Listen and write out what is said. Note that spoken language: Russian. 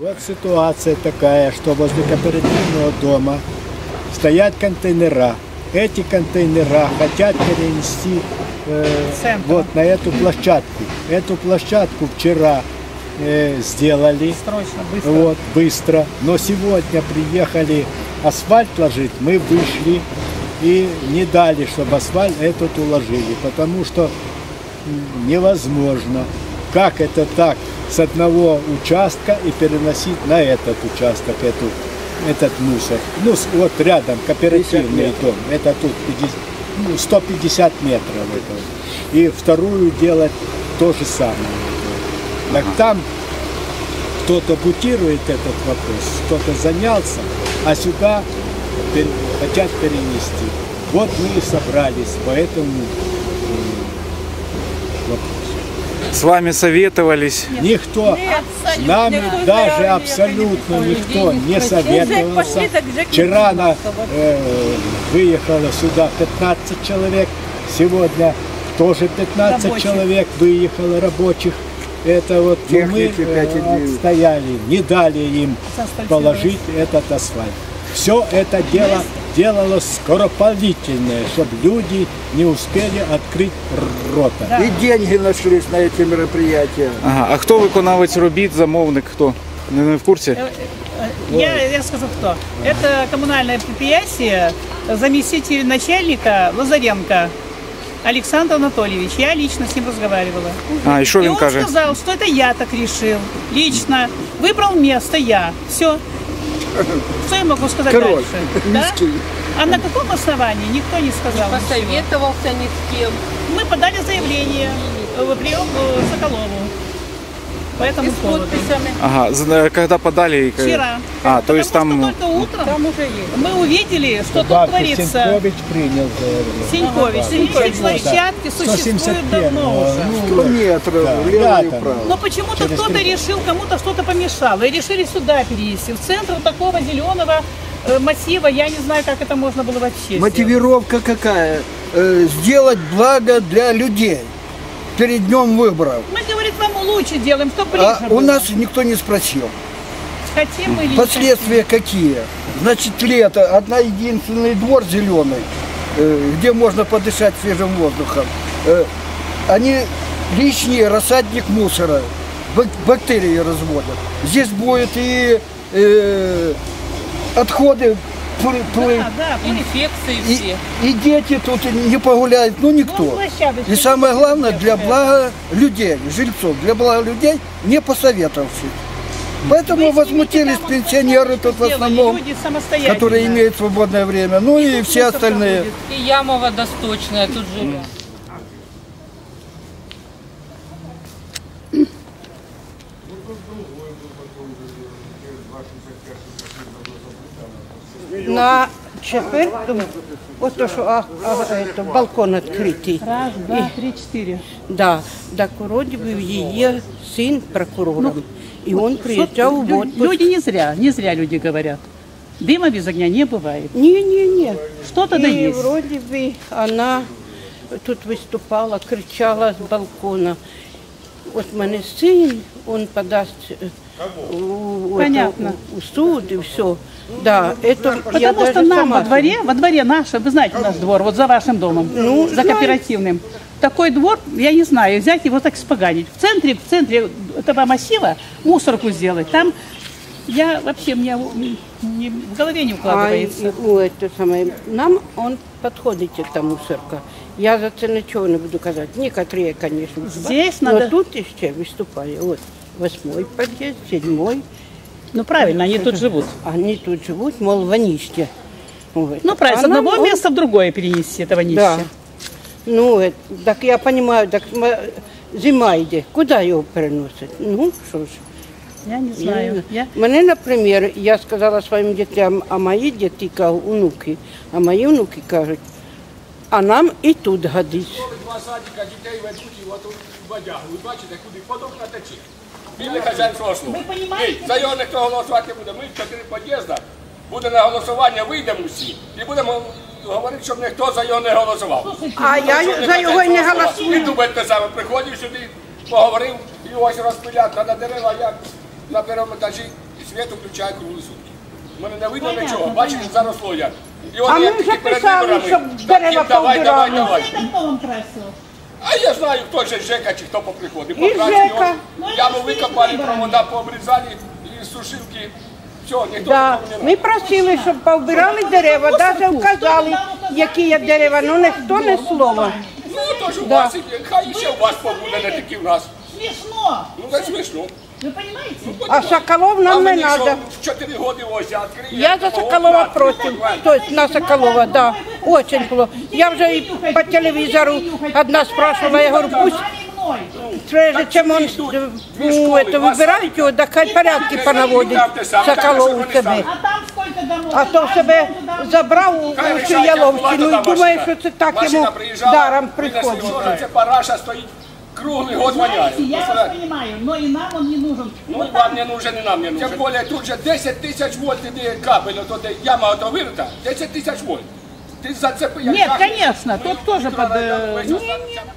Вот ситуация такая, что возле кооперативного дома стоят контейнера. Эти контейнера хотят перенести э, Центр. вот на эту площадку. Эту площадку вчера э, сделали. Срочно, быстро. Вот, быстро. Но сегодня приехали асфальт ложить, мы вышли и не дали, чтобы асфальт этот уложили, потому что невозможно. Как это так с одного участка и переносить на этот участок эту, этот мусор? Ну, вот рядом кооперативный дом, это тут 50, ну, 150 метров это. И вторую делать то же самое. Так там кто-то бутирует этот вопрос, кто-то занялся, а сюда хотят перенести. Вот мы и собрались по С вами советовались. Никто, с нами даже абсолютно никто не советовался. Вчера на, э, выехало сюда 15 человек, сегодня тоже 15 Рабочих. человек выехало рабочих. Это вот мы Техники э, пять дней. отстояли, не дали им положить этот асфальт. Все это дело делалось скоропалительное, чтобы люди не успели открыть рота. И деньги нашлись на эти мероприятия. Ага. А хто виконавець робіт, замовник? Хто? Не, не в курсі? Э, Я, я скажу кто. Это коммунальное предприятие, заместитель начальника Лазаренко Александр Анатольевич. Я лично с ним разговаривала. А, і що И він он каже? сказал, что это я так решил. Лично. Выбрал место я. Все. Что я могу сказать Король. дальше? Да? Миский. А на каком основании? Никто не сказал. ничего. посоветовался ни с кем. Мы подали заявление в прием э, Соколову. По этому И с подписями. Ага, когда подали? е, Вчера. А, то есть Потому там... что только утром Там уже есть. мы увидели, что тут Бабка творится. Сенкович принял заявление. Сенькович. Сенькович площадки существует 171, давно уже. ну, 100 метров, да, влево и. Но почему-то кто-то решил, кому-то что-то помешало. И решили сюда перенести. В центр такого зеленого э, массива, я не знаю, как это можно было вообще сделать. Мотивировка какая? Э, сделать благо для людей перед днем выборов. Мы, говорит, вам лучше делаем, что ближе А у нас никто не спросил. Хотим или Последствия какие? Значит, лето, одна единственный двор зеленый, э, где можно подышать свежим воздухом. Э, Они лишний рассадник мусора, бак- бактерии разводят. Здесь будет и э, отходы плы- плы- Да, да, Инфекции и, все. и дети тут не погуляют, ну Ну, никто. И самое главное, для блага людей, жильцов, для блага людей, не посоветовавшись. Поэтому Вы возмутились там, пенсионеры тут в основном, которые имеют свободное время, ну и тут все остальные. И яма водосточная тут живет. На четвертом, вот то, что а, а, это, балкон открытый. Раз, два, три, четыре. Да, так вроде бы ее сын прокурором. И он приезжал в Лю- отпуск. Люди не зря, не зря люди говорят. Дыма без огня не бывает. Не-не-не. Что-то да И есть. вроде бы она тут выступала, кричала с балкона. Вот мене сын, он подаст э, у, Понятно. это, у- у суд и все. Да, это я Потому что даже нам сама во дворе, во дворе наше, вы знаете наш двор, вот за вашим домом, Ну, за знаю. кооперативным. Такой двор, я не знаю, взять его так споганить. В центре, в центре этого массива мусорку сделать. Там я вообще, мне не- в голове не А укладывается. и- ну, это самое, нам он подходит, эта мусорка. Я за це нічого не буду казати. Некоторые, конечно, Здесь но надо- тут ще виступає. Вот, восьмой подъезд, седьмой. Ну правильно, они тут живут. Они тут живут, мол, вонище. Вот. Ну правильно, с А нам одного он- места в другое перенести этого Да. нищего. Ну, это, так я понимаю, так зима йде. Куди його переносять? Ну, що ж. Я не знаю. Я... Мене, наприклад, я сказала своїм дітям, а мої діти, кажу, онуки, а мої внуки кажуть, а нам і тут годиться. Два садика дітей ведуть і от водягу. Ви бачите, куди подох на течі. Вільний хазяїн свого. Ви понімаєте? За його ніхто голосувати буде. Ми в чотири під'їзда, буде на голосування, вийдемо всі і будемо говорити, щоб ніхто за його не голосував. А я за його й не голосую. І думаєте саме, приходив сюди, поговорив, і ось розпилять на дерева, як на першому етажі, світ включає круглі сутки. У мене не видно нічого, бачите, заросло як. І А вони ми як вже тільки перед писали, виборами, щоб так дерева їм давай, давай, хто вам красив? А я знаю, хто же Жека чи хто поприходив. І Жека. Яму викопали, провода пообрізали, і сушилки. Все, ніхто Да. нікому не Ми просили, щоб повбирали дерева, навіть вказали, які є дерева, ну ніхто не слова. Ну, то ж у вас, і- хай ще у вас побуде, не тільки в нас. Смішно. Ну, це смішно. Ви розумієте? А Соколов нам не мені що, треба. В 4 роки ось я відкрию. Я за Соколова против. То есть на Соколова, да. Очень плохо. Я уже и по телевизору одна спрашивала, я говорю, пусть мною. прежде чем он э, ну, это выбирает его, да хай порядки понаводить Соколов у себе. А там скільки домов? А то в себе забрав у цю Яловщину і думає, що це так йому даром приходить. Це параша стоїть круглий год воняє. Я вас Представляєте? понимаю, но и нам он не нужен. Ну Вот і вам не нужен, і нам не нужен. Тим більше тут же 10 тисяч вольт іде кабель, ото де яма ото вирита, 10 тисяч вольт. Ти зацепи, як Нет, кажуть, конечно, тут тоже под... э, весь Не, останеться. не,